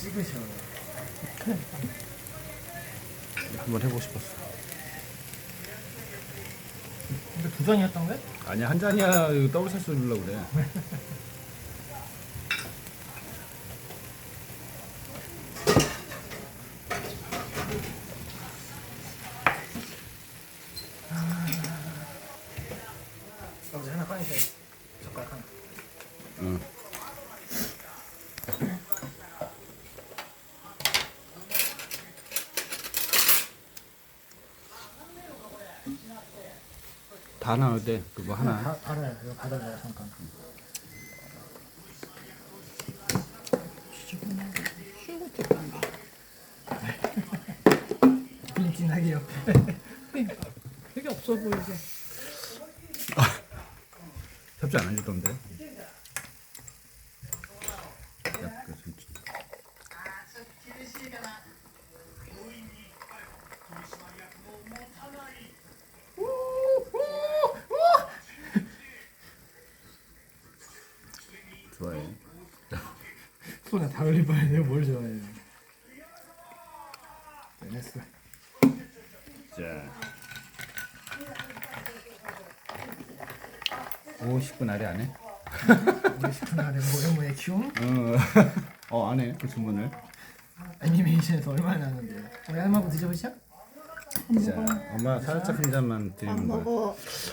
찍으셔. 한번 해보고 싶었어. 근데 두 잔이었던 거야? 아니야 한 잔이야 이거 더블 살수 주려고 그래. 아버지 하나 꺼내세요. 젓가락 하나. 응. 다 나올 때 그거 하나. 다 알아요. 이거 받아줘요 잠깐. 빈진하게 옆에. 되게 없어 보이게. 협조 안 해주던데. 야, 그 좀- 좋아해. 손에 다 흘릴 뻔했네요. 뭘 좋아해요. 네, 됐어. 자. 50분 아래 안 해? 50분 안에 모형모의 큐 어, 어, 안 해. 그 주문을. 애니메이션에서 얼마나 하는데요? 우리 할머니 드셔보시죠? 자, 엄마 살짝 한 잔만 드리는 거야. 먹어.